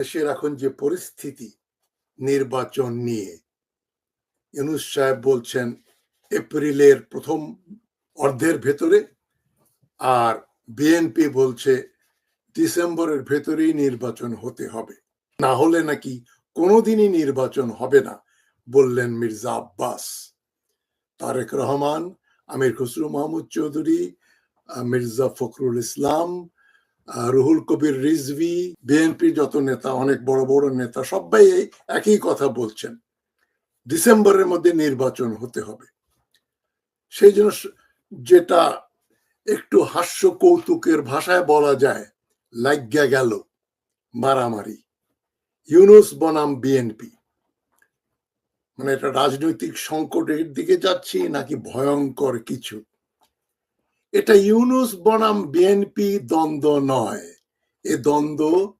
দেশের এখন যে পরিস্থিতি নির্বাচন নিয়ে, ইউনুস সাহেব বলছেন এপ্রিলের প্রথম অর্ধের ভেতরে আর বিএনপি বলছে ডিসেম্বরের ভেতরেই নির্বাচন হতে হবে। না হলে নাকি কোনোদিনই নির্বাচন হবে না, বললেন মির্জা আব্বাস। তারেক রহমান, আমির খসরু মাহমুদ চৌধুরী মির্জা ফখরুল ইসলাম রুহুল কবির রিজভি বিএনপির যত নেতা, অনেক বড় বড় নেতা, সবাই একই কথা বলছেন। ডিসেম্বরের মধ্যে নির্বাচন হতে হবে। সেই জন্য যেটা একটু হাস্য কৌতুকের ভাষায় বলা যায় লাগিয়া গেল, মারামারি। ইউনুস বনাম বিএনপি। মানে এটা রাজনৈতিক সংকটের দিকে যাচ্ছি, নাকি ভয়ঙ্কর কিছু? এটা ইউনুস বনাম বিএনপি দ্বন্দ্ব নয়। এ দ্বন্দ্ব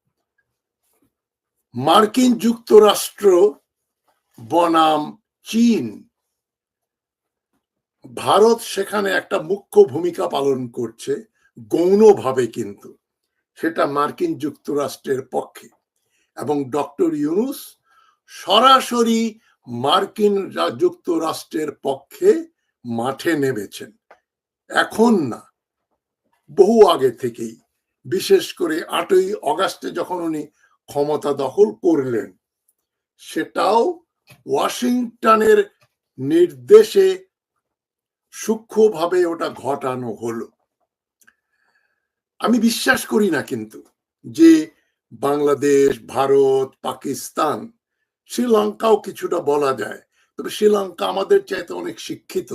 মার্কিন যুক্তরাষ্ট্র বনাম চীন। ভারত সেখানে একটা মুখ্য ভূমিকা পালন করছে, গৌণভাবে কিন্তু। সেটা মার্কিন যুক্তরাষ্ট্রের পক্ষে। এবং ডক্টর ইউনুস সরাসরি মার্কিন যুক্তরাষ্ট্রের পক্ষে মাঠে নেমেছেন। এখন না, বহু আগে থেকেই। বিশেষ করে আটই অগাস্টে যখন উনি ক্ষমতা দখল করলেন, সেটাও ওয়াশিংটনের নির্দেশে সূক্ষ্মভাবে ওটা ঘটানো হলো। আমি বিশ্বাস করি না কিন্তু যে বাংলাদেশ, ভারত, পাকিস্তান, শ্রীলঙ্কাও কিছুটা বলা যায়। তবে শ্রীলঙ্কা আমাদের চাইতে অনেক শিক্ষিত।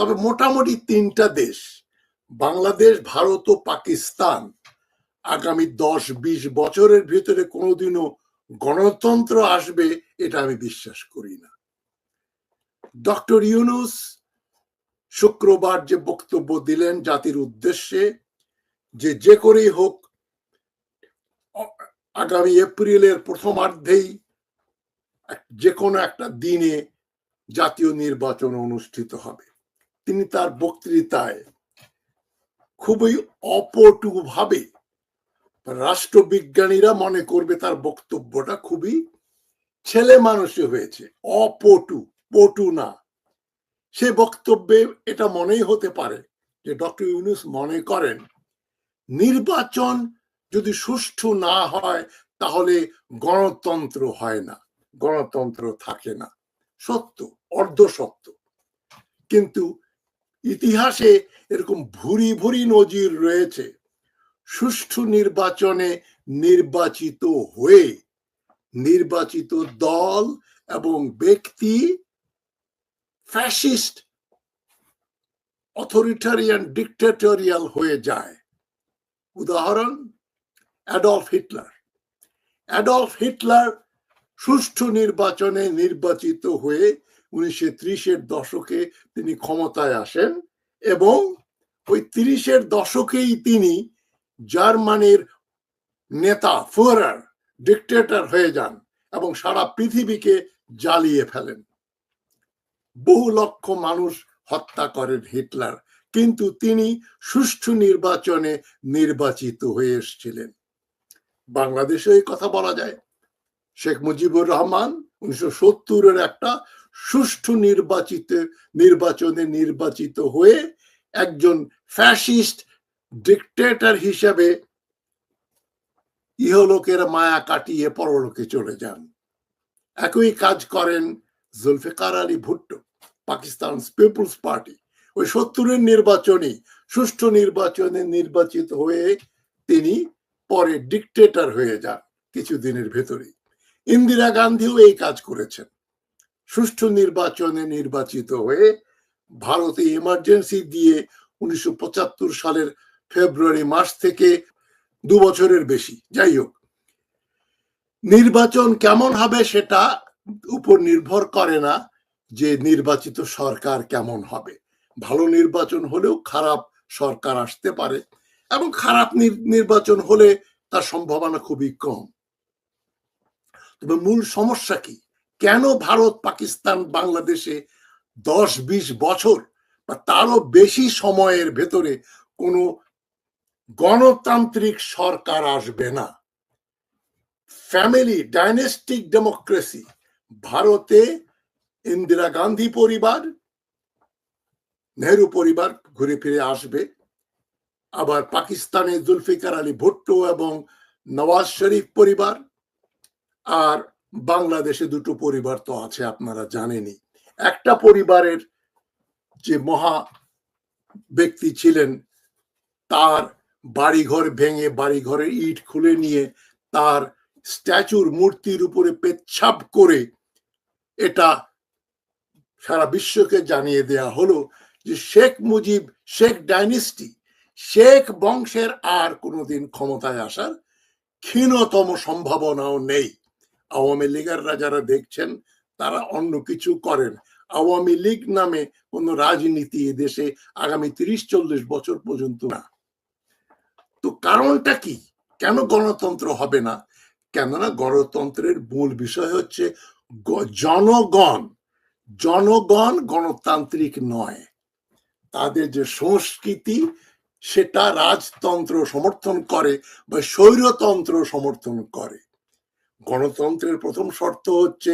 তবে মোটামুটি তিনটা দেশ, বাংলাদেশ, ভারত ও পাকিস্তান, আগামী দশ বিশ বছরের ভিতরে কোনোদিনও গণতন্ত্র আসবে এটা আমি বিশ্বাস করি না। ডক্টর ইউনুস শুক্রবার যে বক্তব্য দিলেন জাতির উদ্দেশ্যে, যে যে করেই হোক আগামী এপ্রিলের প্রথমার্ধেই যে কোনো একটা দিনে জাতীয় নির্বাচন অনুষ্ঠিত হবে। তিনি তার বক্তৃতায় খুবই অপটুভাবে রাষ্ট্রবিজ্ঞানীরা মনে করবে তার বক্তব্যটা খুবই ছেলে মানুষে হয়েছে। অপটু, পটু না। সে বক্তব্যে এটা মনেই হতে পারে যে ডক্টর ইউনুস মনে করেন, নির্বাচন যদি সুষ্ঠু না হয় তাহলে গণতন্ত্র হয় না। গণতন্ত্র থাকে না। সত্য, অর্ধ সত্য। কিন্তু ইতিহাসে এরকম ভুরি ভুরি নজির রয়েছে। সুষ্ঠু নির্বাচনে নির্বাচিত হয়ে নির্বাচিত দল এবং ব্যক্তি ফ্যাসিস্ট অথরিটারিয়ান ডিক্টেটোরিয়াল হয়ে যায়। উদাহরণ অ্যাডলফ হিটলার অ্যাডলফ হিটলার সুষ্ঠু নির্বাচনে নির্বাচিত হয়ে উনিশশো ত্রিশের দশকে তিনি ক্ষমতায় আসেন এবং ওই তিরিশের দশকেই তিনি জার্মানির নেতা ফুয়ারার ডিক্টেটর হয়ে যান এবং সারা পৃথিবীকে জ্বালিয়ে ফেলেন। বহু লক্ষ মানুষ হত্যা করেন হিটলার, কিন্তু তিনি সুষ্ঠু নির্বাচনে নির্বাচিত হয়ে এসেছিলেন। বাংলাদেশে এই কথা বলা যায়। শেখ মুজিবুর রহমান উনিশশো সত্তরের একটা সুষ্ঠু নির্বাচিত, নির্বাচনে নির্বাচিত হয়ে একজন ফ্যাসিস্ট ডিক্টেটর হিসেবে ইহলোকের মায়া কাটিয়ে পরলোকে চলে যান। একই কাজ করেন জুলফিকার আলী ভুট্টো পাকিস্তান পিপলস পার্টি। ওই সত্তরের নির্বাচনে সুষ্ঠু নির্বাচনে নির্বাচিত হয়ে তিনি পরে ডিক্টেটর হয়ে যান কিছুদিনের ভেতরে ইন্দিরা গান্ধীও এই কাজ করেছেন। সুষ্ঠু নির্বাচনে নির্বাচিত হয়ে ভারতে ইমার্জেন্সি দিয়ে উনিশশো পঁচাত্তর সালের ফেব্রুয়ারি মাস থেকে দু বছরের বেশি। যাই হোক, নির্বাচন কেমন হবে সেটা উপর নির্ভর করে না যে নির্বাচিত সরকার কেমন হবে। ভালো নির্বাচন হলেও খারাপ সরকার আসতে পারে এবং খারাপ নির- নির্বাচন হলে তার সম্ভাবনা খুবই কম। তবে মূল সমস্যা কি? কেন ভারত পাকিস্তান বাংলাদেশে দশ বিশ বছর বা তারও বেশি সময়ের ভেতরে কোনো গণতান্ত্রিক সরকার আসবে না? ফ্যামিলি ডাইনেস্টিক ডেমোক্রেসি ভারতে ইন্দিরা গান্ধী পরিবার, নেহরু পরিবার ঘুরে ফিরে আসবে। আবার পাকিস্তানে জুলফিকার আলী ভুট্টো এবং নওয়াজ শরীফ পরিবার। আর বাংলাদেশে দুটো পরিবার তো আছে, আপনারা জানেনই। একটা পরিবারের যে মহা ব্যক্তি ছিলেন, তার বাড়িঘর ভেঙে বাড়িঘরের ইট খুলে নিয়ে তার স্ট্যাচুর মূর্তির উপরে পেচ্ছাপ করে এটা সারা বিশ্বকে জানিয়ে দেয়া হলো যে শেখ মুজিব, শেখ ডাইনেস্টি, শেখ বংশের আর কোনোদিন ক্ষমতায় আসার ক্ষীণতম সম্ভাবনাও নেই। আওয়ামী লীগাররা যারা দেখছেন, তারা অন্য কিছু করেন। আওয়ামী লীগ নামে কোন রাজনীতি দেশে আগামী তিরিশ, চল্লিশ বছর পর্যন্ত না। তো কারণটা কি? কেন গণতন্ত্র হবে না? কেননা গণতন্ত্রের মূল বিষয় হচ্ছে জনগণ। জনগণ গণতান্ত্রিক নয়। তাদের যে সংস্কৃতি, সেটা রাজতন্ত্র সমর্থন করে বা স্বৈরতন্ত্র সমর্থন করে। গণতন্ত্রের প্রথম শর্ত হচ্ছে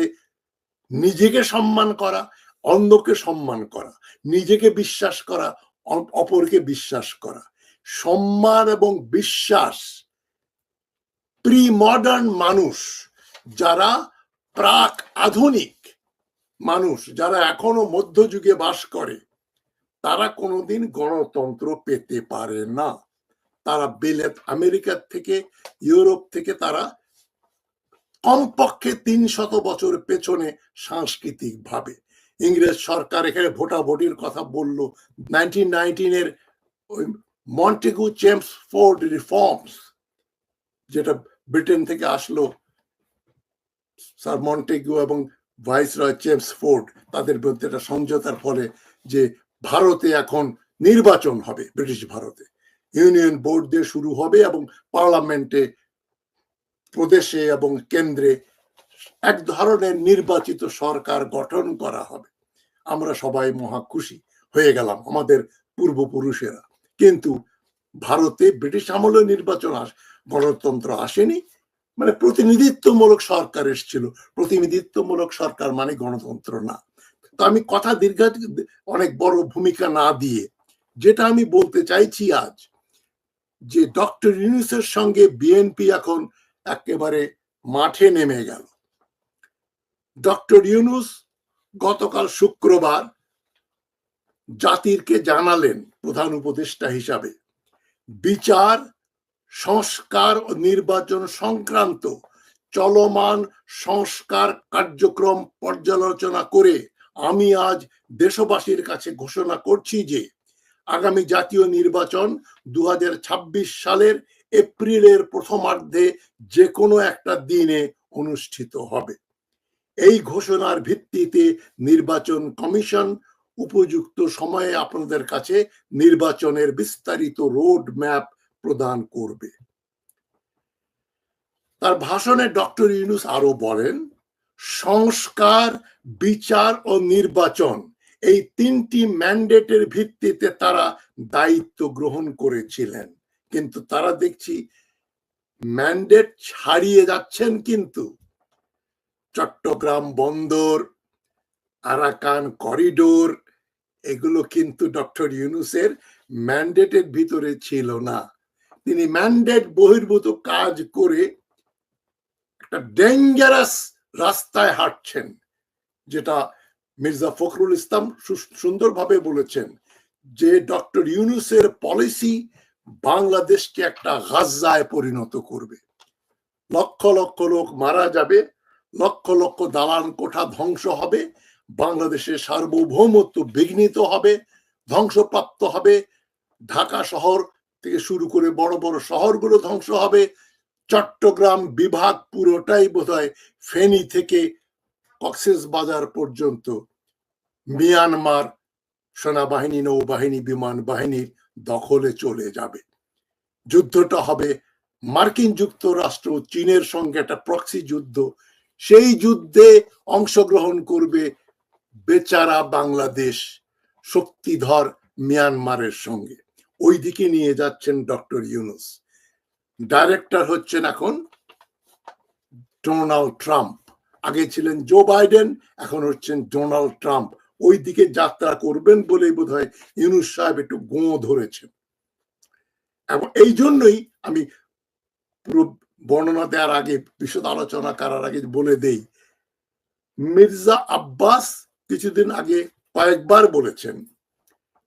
নিজেকে সম্মান করা অন্যকে সম্মান করা, নিজেকে বিশ্বাস করা অপরকে বিশ্বাস করা। সম্মান এবং বিশ্বাস প্রি মডার্ন মানুষ, যারা প্রাক আধুনিক মানুষ, যারা এখনও মধ্যযুগে বাস করে, তারা কোনোদিন গণতন্ত্র পেতে পারে না। তারা বেলেত আমেরিকার থেকে, ইউরোপ থেকে তারা কমপক্ষে তিন শত বছর পেছনে সাংস্কৃতিক ভাবে ইংরেজ সরকার এখানে ভোটাভুটির কথা বলল। নাইনটিন নাইনটিনের মন্টেগু চেমস ফোর্ড রিফর্মস যেটা ব্রিটেন থেকে আসলো, স্যার মন্টেগু এবং ভাইস রয় চেমস ফোর্ড তাদের মধ্যে একটা সমঝোতার ফলে যে ভারতে এখন নির্বাচন হবে, ব্রিটিশ ভারতে। ইউনিয়ন বোর্ড দিয়ে শুরু হবে এবং পার্লামেন্টে প্রদেশে এবং কেন্দ্রে এক ধরনের নির্বাচিত সরকার গঠন করা হবে। আমরা সবাই মহা খুশি হয়ে গেলাম, আমাদের পূর্বপুরুষেরা। কিন্তু ভারতে ব্রিটিশ আমলে নির্বাচন আস, গণতন্ত্র আসেনি মানে প্রতিনিধিত্বমূলক সরকার এসেছিল। প্রতিনিধিত্বমূলক সরকার মানে গণতন্ত্র না। তো আমি কথা দীর্ঘ, অনেক বড় ভূমিকা না দিয়ে, যেটা আমি বলতে চাইছি আজ, যে ডক্টর ইউনুসের সঙ্গে বিএনপি এখন একেবারে মাঠে নেমে গেল। ডক্টর ইউনুস গতকাল শুক্রবার জাতিরকে জানালেন প্রধান উপদেষ্টা হিসাবে, বিচার, সংস্কার ও নির্বাচন সংক্রান্ত চলমান সংস্কার কার্যক্রম পর্যালোচনা করে আমি আজ দেশবাসীর কাছে ঘোষণা করছি যে, আগামী জাতীয় নির্বাচন দু হাজার ছাব্বিশ সালের এপ্রিলের প্রথমার্ধে যে কোনো একটা দিনে অনুষ্ঠিত হবে। এই ঘোষণার ভিত্তিতে নির্বাচন কমিশন উপযুক্ত সময়ে আপনাদের কাছে নির্বাচনের বিস্তারিত রোড ম্যাপ প্রদান করবে। তার ভাষণে ডক্টর ইউনুস আরও বলেন, সংস্কার, বিচার ও নির্বাচন এই তিনটি ম্যান্ডেটের ভিত্তিতে তারা দায়িত্ব গ্রহণ করেছিলেন। কিন্তু তারা দেখছি ম্যান্ডেট ছাড়িয়ে যাচ্ছেন কিন্তু। চট্টগ্রাম বন্দর, আরাকান করিডোর এগুলো কিন্তু ডক্টর ইউনুসের ম্যান্ডেটের ভিতরে ছিল না। তিনি ম্যান্ডেট বহির্ভূত কাজ করে একটা ডেঞ্জারাস রাস্তায় হাঁটছেন, যেটা মির্জা ফখরুল ইসলাম সুন্দরভাবে বলেছেন যে ডক্টর ইউনুসের পলিসি বাংলাদেশকে একটা গাজায় পরিণত করবে। লক্ষ লক্ষ লোক মারা যাবে, লক্ষ লক্ষ দালান কোঠা ধ্বংস হবে, বাংলাদেশের সার্বভৌমত্ব বিঘ্নিত হবে, ধ্বংসপ্রাপ্ত হবে, ঢাকা শহর থেকে শুরু করে বড় বড় শহরগুলো ধ্বংস হবে, চট্টগ্রাম বিভাগ পুরোটাই বোধ হয় ফেনী থেকে কক্সেস বাজার পর্যন্ত, মিয়ানমার সেনাবাহিনী, নৌবাহিনী, বিমান বাহিনীর দখলে চলে যাবে। যুদ্ধটা হবে মার্কিন যুক্তরাষ্ট্র, চীনের সঙ্গে একটা প্রক্সি যুদ্ধ। সেই যুদ্ধে অংশগ্রহণ করবে বেচারা বাংলাদেশ, শক্তিধর মিয়ানমারের সঙ্গে। ওই দিকে নিয়ে যাচ্ছেন ডক্টর ইউনুস। ডাইরেক্টর হচ্ছেন এখন ডোনাল্ড ট্রাম্প। আগে ছিলেন জো বাইডেন, এখন হচ্ছেন ডোনাল্ড ট্রাম্প। ওই দিকে যাত্রা করবেন বলেই বোধ হয় ইউনুস সাহেব একটু গোঁ ধরেছেন। এবং এই জন্যই আমি পুরো বর্ণনা দেওয়ার আগে, বিশদ আলোচনা করার আগে বলে দেই, মির্জা আব্বাস কিছুদিন আগে কয়েকবার বলেছেন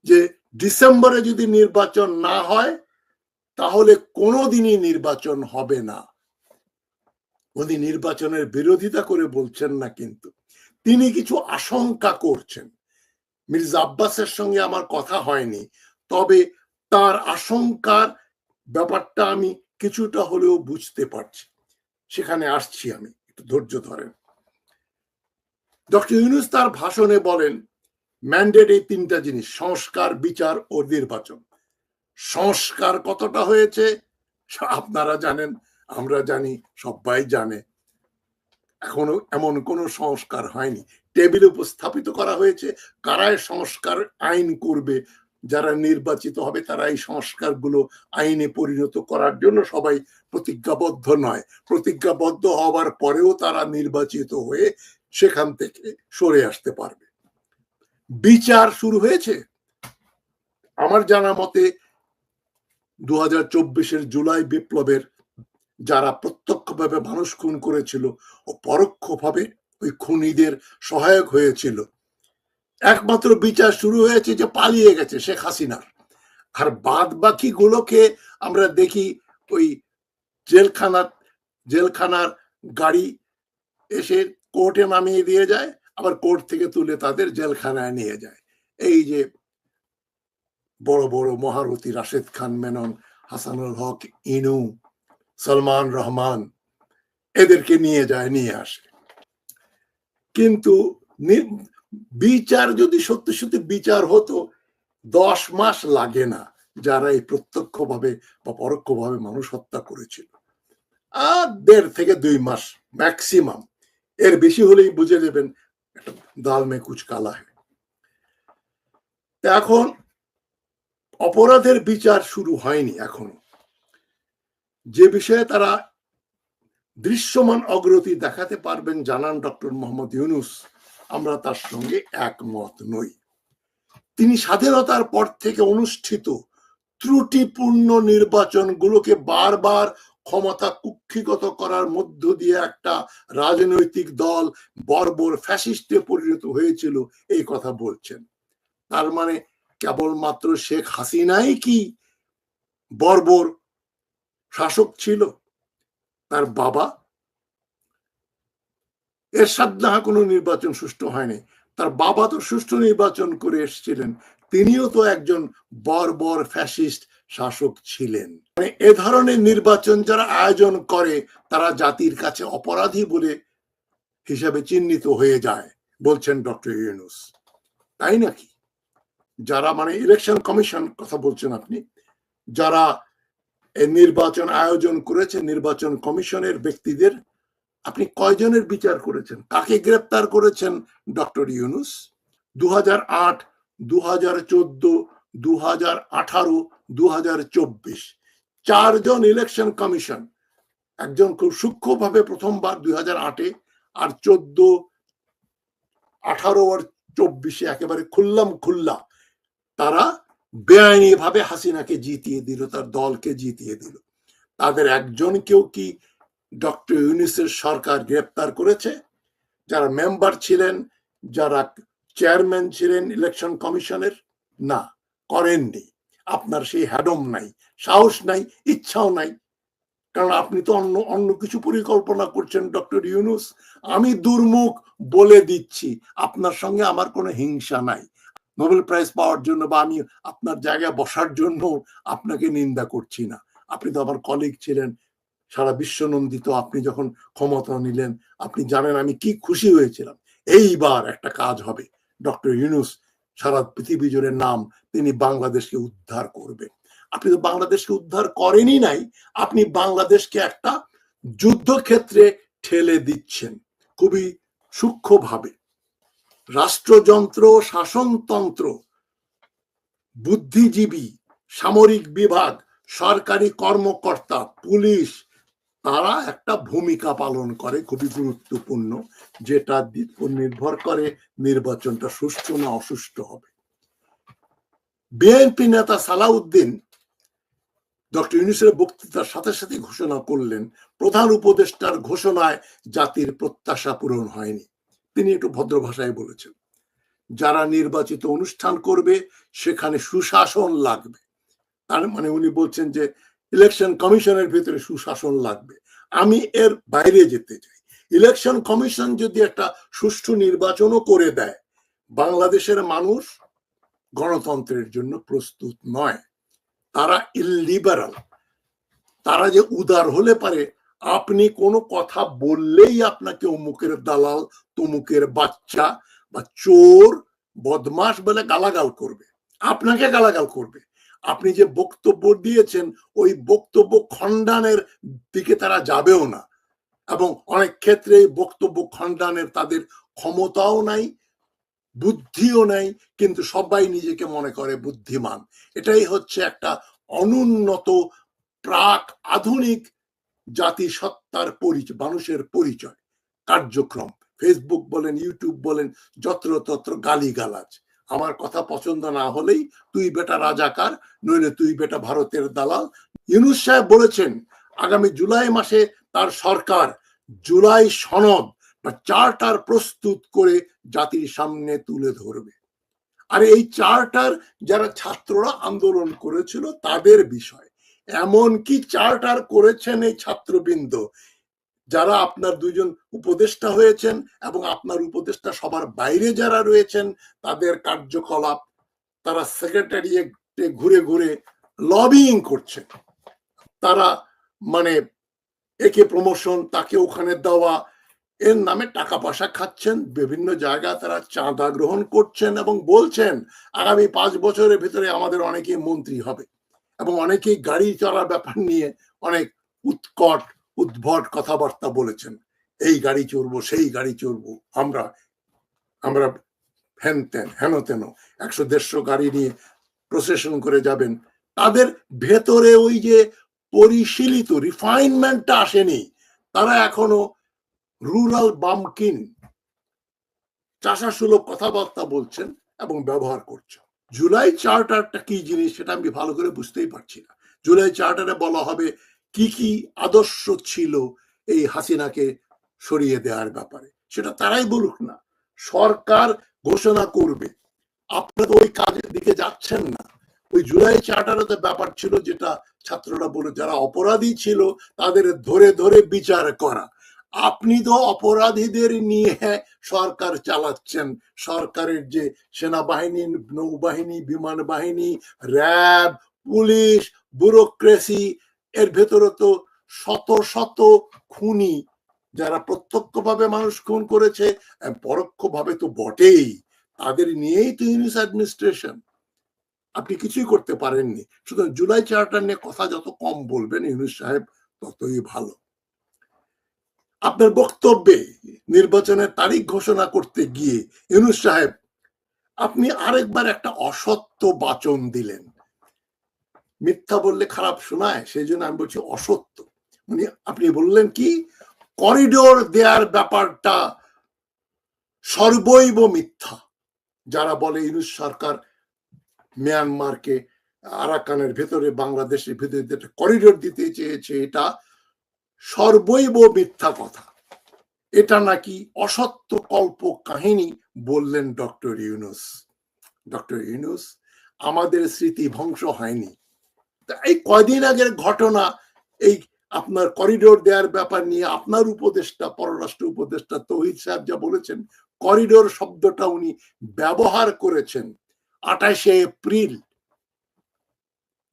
যে, ডিসেম্বরে যদি নির্বাচন না হয়, তাহলে কোনোদিনই নির্বাচন হবে না। উনি নির্বাচনের বিরোধিতা করে বলছেন না কিন্তু। তিনি কিছু আশঙ্কা করছেন। মির্জা আব্বাসের সঙ্গে আমার কথা হয়নি, তবে তার আশঙ্কার ব্যাপারটা আমি কিছুটা হলেও বুঝতে পারছি। সেখানে আসছি আমি, একটু ধৈর্য ধরেন। ডক্টর ইউনুস তার ভাষণে বলেন ম্যান্ডেট এই তিনটা জিনিস, সংস্কার, বিচার ও নির্বাচন। সংস্কার কতটা হয়েছে, আপনারা জানেন, আমরা জানি, সবাই জানে। এখনও এমন কোনো সংস্কার হয়নি। টেবিলে উপস্থাপিত করা হয়েছে। কারায় সংস্কার আইন করবে। যারা নির্বাচিত হবে তারা এই সংস্কারগুলো আইনে পরিণত করার জন্য সবাই প্রতিজ্ঞাবদ্ধ নয়। প্রতিজ্ঞাবদ্ধ হওয়ার পরেও তারা নির্বাচিত হয়ে সেখান থেকে সরে আসতে পারবে। বিচার শুরু হয়েছে। আমার জানা মতে দু হাজার জুলাই বিপ্লবের যারা প্রত্যক্ষভাবে মানুষ খুন করেছিল ও পরোক্ষভাবে ওই খুনিদের সহায়ক হয়েছিল। একমাত্র বিচার শুরু হয়েছে যে পালিয়ে গেছে শেখ হাসিনার। আর বাদ বাকি গুলোকে আমরা দেখি ওই জেলখানার জেলখানার গাড়ি এসে কোর্টে নামিয়ে দিয়ে যায়, আবার কোর্ট থেকে তুলে তাদের জেলখানায় নিয়ে যায়। এই যে বড় বড় মহারথী রাশেদ খান, মেনন হাসানুল হক, ইনু, সলমান রহমান এদেরকে নিয়ে যায়, নিয়ে আসে। কিন্তু বিচার যদি সত্যি সত্যি বিচার হতো, দশ মাস লাগে না যারা এই প্রত্যক্ষভাবে বা পরোক্ষভাবে মানুষ হত্যা করেছিল। আর দেড় থেকে দুই মাস ম্যাক্সিমাম এর বেশি হলেই বুঝে নেবেন, একটা দাল মে কুচ কালা হয় এখন অপরাধের বিচার শুরু হয়নি এখনও। যে বিষয়ে তারা দৃশ্যমান অগ্রতি দেখাতে পারবেন, জানান ডক্টর মোহাম্মদ ইউনুস। আমরা তার সঙ্গে একমত নই। তিনি স্বাধীনতার পর থেকে অনুষ্ঠিত ত্রুটিপূর্ণ নির্বাচনগুলোকে বারবার ক্ষমতা কুক্ষিগত করার মধ্য দিয়ে একটা রাজনৈতিক দল বর্বর ফ্যাসিস্টে পরিণত হয়েছিল, এই কথা বলছেন। তার মানে কেবলমাত্র শেখ হাসিনাই কি বর্বর শাসক ছিল? তার বাবা। এর সাদনাহা কোনো নির্বাচন সুষ্ঠু হয়নি। তার বাবা তো সুষ্ঠু নির্বাচন করে এসেছিলেন। তিনিও তো একজন বর্বর ফ্যাসিস্ট শাসক ছিলেন। মানে এ ধরনের নির্বাচন যারা আয়োজন করে, তারা জাতির কাছে অপরাধী বলে হিসাবে চিহ্নিত হয়ে যায়, বলছেন ডক্টর ইউনুস। তাই নাকি? যারা মানে ইলেকশন কমিশন কথা বলছেন আপনি, যারা নির্বাচন আয়োজন করেছে নির্বাচন কমিশনের ব্যক্তিদের। আপনি কয়জনের বিচার করেছেন? কাকে গ্রেপ্তার করেছেন? ডক্টর ইউনুস? দু হাজার আট দু হাজার চোদ্দ আঠারো হাজার চব্বিশ। চারজন ইলেকশন কমিশন। একজন খুব সূক্ষ্মভাবে প্রথমবার দুই হাজার আটে আর চোদ্দ, আঠারো আর চব্বিশে একেবারে খুললাম খুল্লা। তারা বেআইনি ভাবে হাসিনাকে জিতিয়ে দিল, তার দলকে জিতিয়ে দিল। তাদের একজনকেও কি ডক্টর ইউনিসের সরকার গ্রেপ্তার করেছে? যারা মেম্বার ছিলেন, যারা চেয়ারম্যান ছিলেন ইলেকশন কমিশনের? না, করেননি। আপনার সেই হ্যাডম নাই, সাহস নাই, ইচ্ছাও নাই। কারণ আপনি তো অন্য অন্য কিছু পরিকল্পনা করছেন, ডক্টর ইউনুস। আমি দুর্মুখ বলে দিচ্ছি, আপনার সঙ্গে আমার কোনো হিংসা নাই। নোবেল প্রাইজ পাওয়ার জন্য বা আমি আপনার জায়গায় বসার জন্য আপনাকে নিন্দা করছি না। আপনি তো আমার কলিগ ছিলেন, সারা বিশ্ব নন্দিত আপনি যখন ক্ষমতা নিলেন, আপনি জানেন আমি কি খুশি হয়েছিলাম। এইবার একটা কাজ হবে। ডক্টর ইউনুস সারা পৃথিবী জুড়ে নাম তিনি বাংলাদেশকে উদ্ধার করবেন আপনি তো বাংলাদেশকে উদ্ধার করেনই নাই, আপনি বাংলাদেশকে একটা যুদ্ধক্ষেত্রে ঠেলে দিচ্ছেন। খুবই সূক্ষ্মভাবে। রাষ্ট্রযন্ত্র, শাসনতন্ত্র, বুদ্ধিজীবী, সামরিক বিভাগ, সরকারি কর্মকর্তা, পুলিশ, তারা একটা ভূমিকা পালন করে খুবই গুরুত্বপূর্ণ, যেটা নির্ভর করে নির্বাচনটা সুষ্ঠু না অসুষ্ঠু হবে। বিএনপি নেতা সালাউদ্দিন ডক্টর ইউনুসের বক্তৃতার সাথে সাথে ঘোষণা করলেন, প্রধান উপদেষ্টার ঘোষণায় জাতির প্রত্যাশা পূরণ হয়নি। তিনি একটু ভদ্র ভাষায় বলেছেন, যারা নির্বাচিত অনুষ্ঠান করবে, সেখানে সুশাসন লাগবে। তার মানে উনি বলছেন যে, ইলেকশন কমিশনের ভিতরে সুশাসন লাগবে। আমি এর বাইরে যেতে চাই। ইলেকশন কমিশন যদি একটা সুষ্ঠু নির্বাচনও করে দেয়, বাংলাদেশের মানুষ গণতন্ত্রের জন্য প্রস্তুত নয়। তারা ইলিবারাল তারা যে উদার হলে পারে আপনি কোনো কথা বললেই আপনাকে অমুকের দালাল, তমুকের বাচ্চা বা চোর বদমাস বলে গালাগাল করবে। আপনাকে গালাগাল করবে। আপনি যে বক্তব্য দিয়েছেন, ওই বক্তব্য খণ্ডানের দিকে তারা যাবেও না। এবং অনেক ক্ষেত্রে বক্তব্য খণ্ডানের তাদের ক্ষমতাও নাই, বুদ্ধিও নাই, কিন্তু সবাই নিজেকে মনে করে বুদ্ধিমান। এটাই হচ্ছে একটা অনুন্নত, প্রাক, আধুনিক জাতিসত্তার পরিচয়, মানুষের পরিচয়, কার্যক্রম। ফেসবুক বলেন ইউটিউব বলেন, যত্রতত্র গালিগালাজ। আমার কথা পছন্দ না হলেই তুই বেটা রাজাকার, নইলে তুই বেটা ভারতের দালাল। ইউনুস সাহেব বলেছেন, আগামী জুলাই মাসে তার সরকার, জুলাই সনদ বা চার্টার প্রস্তুত করে জাতির সামনে তুলে ধরবে। আর এই চার্টার যারা ছাত্ররা আন্দোলন করেছিল, তাদের বিষয়। এমন কি চার্টার করেছেন এই ছাত্রবৃন্দ? যারা আপনার দুজন উপদেষ্টা হয়েছেন এবং আপনার উপদেষ্টা সবার বাইরে যারা রয়েছেন, তাদের কার্যকলাপ তারা সেক্রেটারিয়েটে ঘুরে ঘুরে লবিং করছেন তারা মানে একে প্রমোশন তাকে ওখানে দেওয়া, এর নামে টাকা পয়সা খাচ্ছেন, বিভিন্ন জায়গায় তারা চাঁদা গ্রহণ করছেন এবং বলছেন, আগামী পাঁচ বছরের ভিতরে আমাদের অনেকে মন্ত্রী হবে। এবং অনেকেই গাড়ি চলার ব্যাপার নিয়ে অনেক উৎকট, উদ্ভট কথাবার্তা বলেছেন। এই গাড়ি চড়বো, সেই গাড়ি চড়বো, আমরা আমরা হেন তেন হেন তেন, একশো দেড়শো গাড়ি নিয়ে প্রসেশন করে যাবেন। তাদের ভেতরে ওই যে পরিশীলিত রিফাইনমেন্টটা আসেনি, তারা এখনও রুরাল বামকিন চাষাসুলভ কথাবার্তা বলছেন এবং ব্যবহার করছেন। জুলাই চার্টারটা কি জিনিস সেটা আমি ভালো করে বুঝতেই পারছি না। জুলাই চার্টারে বলা হবে কি কি আদর্শ ছিল এই হাসিনাকে সরিয়ে দেওয়ার ব্যাপারে। সেটা তারাই বলুক না, সরকার ঘোষণা করবে। আপনারা ওই কাজের দিকে যাচ্ছেন না। ওই জুলাই চার্টারে তো ব্যাপার ছিল যেটা ছাত্ররা বলে যারা অপরাধী ছিল তাদের ধরে ধরে বিচার করা। আপনি তো অপরাধীদের নিয়ে সরকার চালাচ্ছেন। সরকারের যে সেনাবাহিনী, নৌবাহিনী, বিমান বাহিনী, র্যাব, পুলিশ, ব্যুরোক্রেসি, এর ভেতরে তো শত শত খুনি যারা প্রত্যক্ষভাবে মানুষ খুন করেছে পরোক্ষভাবে তো বটেই। তাদের নিয়েই তো ইউনিস অ্যাডমিনিস্ট্রেশন। আপনি কিছুই করতে পারেননি। সুতরাং জুলাই চার্টার নিয়ে কথা যত কম বলবেন ইউনিস সাহেব, ততই ভালো। আপনার বক্তব্যে নির্বাচনের তারিখ ঘোষণা করতে গিয়ে ইউনুস সাহেব, আপনি আরেকবার একটা অসত্য বাচন দিলেন। মিথ্যা বললে খারাপ শোনায়, সেই জন্য আমি বলছি অসত্য। মানে আপনি বললেন কি করিডোর দেয়ার ব্যাপারটা সর্বৈব মিথ্যা। যারা বলে ইউনুস সরকার মিয়ানমারকে আরাকানের ভেতরে, বাংলাদেশের ভেতরে করিডোর দিতে চেয়েছে, এটা সর্বৈব মিথ্যা কথা। এটা নাকি অসত্য কল্প কাহিনী বললেন ডক্টর ইউনুস। ডক্টর ইউনুস, আমাদের স্মৃতি ধ্বংস হয়নি। এই কয়দিন আগের ঘটনা, এই আপনার করিডোর দেওয়ার ব্যাপার নিয়ে আপনার উপদেষ্টা, পররাষ্ট্র উপদেষ্টা তহিদ সাহেব যা বলেছেন, করিডোর শব্দটা উনি ব্যবহার করেছেন আঠাশে এপ্রিল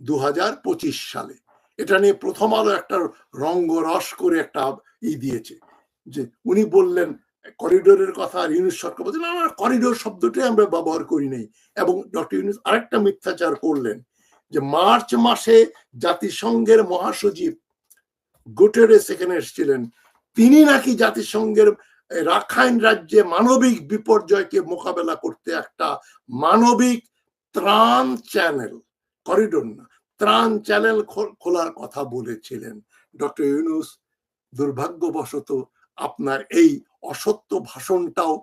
দু হাজার পঁচিশ সালে। এটা নিয়ে প্রথম আলো একটা রঙ্গরস করে একটা ই দিয়েছে। যে উনি বললেন, করিডোরের কথা আর ইউনুস সরকার বলছেন আমরা করিডোর শব্দটাই আমরা ব্যবহার করি নাই। এবং ডক্টর ইউনুস আরেকটা মিথ্যাচার করলেন, যে মার্চ মাসে জাতিসংঘের মহাসচিব গুটেরে সেখানে এসেছিলেন। তিনি নাকি জাতিসংঘের রাখাইন রাজ্যে মানবিক বিপর্যয়কে মোকাবেলা করতে একটা মানবিক ত্রাণ চ্যানেল, করিডোর না ত্রাণ চ্যানেল খোলার কথা বলেছিলেন। ডক্টর ইউনুস, দুর্ভাগ্যবশত আপনার এই অসত্য ভাষণটাও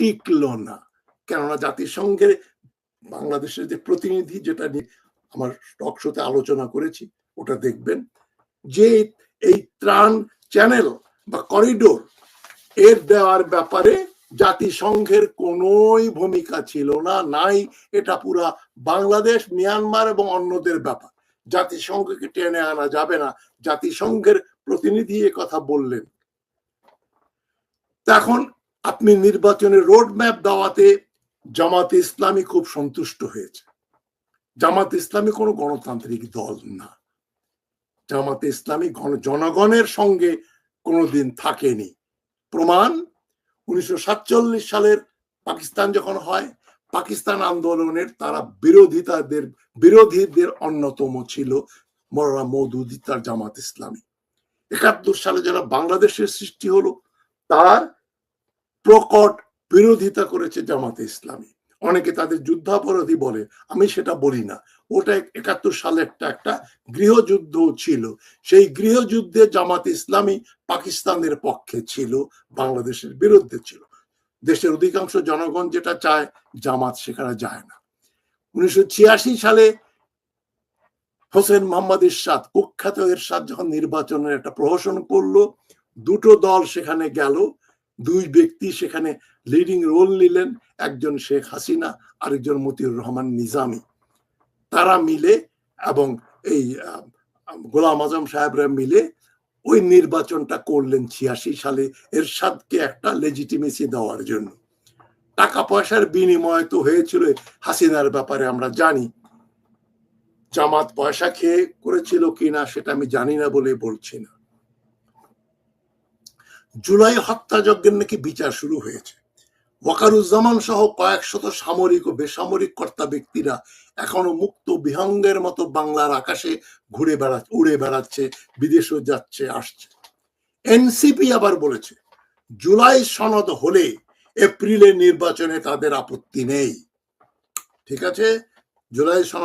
টিকল না। কেননা জাতিসংঘের বাংলাদেশের যে প্রতিনিধি যেটা নিয়ে আমার টক শোতে আলোচনা করেছি, ওটা দেখবেন যে এই ত্রাণ চ্যানেল বা করিডোর এর দেওয়ার ব্যাপারে জাতিসংঘের কোনোই ভূমিকা ছিল না, নাই। এটা পুরা বাংলাদেশ, মিয়ানমার এবং অন্যদের ব্যাপার। জাতিসংঘকে টেনে আনা যাবে না। জাতিসংঘের প্রতিনিধি কথা বললেন। এখন আপনি নির্বাচনের রোড ম্যাপ দেওয়াতে জামাতে ইসলামী খুব সন্তুষ্ট হয়েছে। জামাতে ইসলামী কোনো গণতান্ত্রিক দল না। জামাতে ইসলামী জনগণের সঙ্গে কোনোদিন থাকেনি। প্রমাণ উনিশশো সালের পাকিস্তান যখন হয়, পাকিস্তান আন্দোলনের তারা বিরোধিতাদের, বিরোধীদের অন্যতম ছিল মৌলানা মৌদুদি তার জামাত ইসলামী। একাত্তর সালে যারা বাংলাদেশের সৃষ্টি হলো, তার প্রকট বিরোধিতা করেছে জামাতে ইসলামী। অনেকে তাদের যুদ্ধাপরাধী বলে, আমি সেটা বলি না। ওটা একাত্তর সালে একটা গৃহযুদ্ধ ছিল। সেই গৃহযুদ্ধে জামাত ইসলামী পাকিস্তানের পক্ষে ছিল, বাংলাদেশের বিরুদ্ধে ছিল। দেশের অধিকাংশ জনগণ যেটা চায়, জামাত সেখানে যায় না। উনিশশো ছিয়াশি সালে হোসেন মোহাম্মদ ইরশাদ, কুখ্যাত এরশাদ যখন নির্বাচনের একটা প্রহসন করল, দুটো দল সেখানে গেল, দুই ব্যক্তি সেখানে লিডিং রোল নিলেন, একজন শেখ হাসিনা, আরেকজন মতিউর রহমান নিজামি। তারা মিলে এবং এই গোলাম আজম সাহেবরা মিলে ওই নির্বাচনটা করলেন ছিয়াশি সালে এরশাদকে একটা লেজিটিমেসি দেওয়ার জন্য। টাকা পয়সার বিনিময় তো হয়েছিল, হাসিনার ব্যাপারে আমরা জানি। জামাত পয়সা খেয়ে করেছিল কিনা সেটা আমি জানি না বলে বলছি না। জুলাই হত্যাযজ্ঞের নাকি বিচার শুরু হয়েছে। ওয়াকারুজ্জামান সহ কয়েক শত সামরিক ও বেসামরিক কর্তা ব্যক্তিরা এখনও মুক্ত বিহঙ্গের মতো বাংলার আকাশে ঘুরে বেড়াচ্ছে উড়ে বেড়াচ্ছে, বিদেশও যাচ্ছে, আসছে। এনসিপি আবার বলেছে, জুলাই সনদ হলে এপ্রিলের নির্বাচনে তাদের আপত্তি নেই। ঠিক আছে? জুলাই সনদ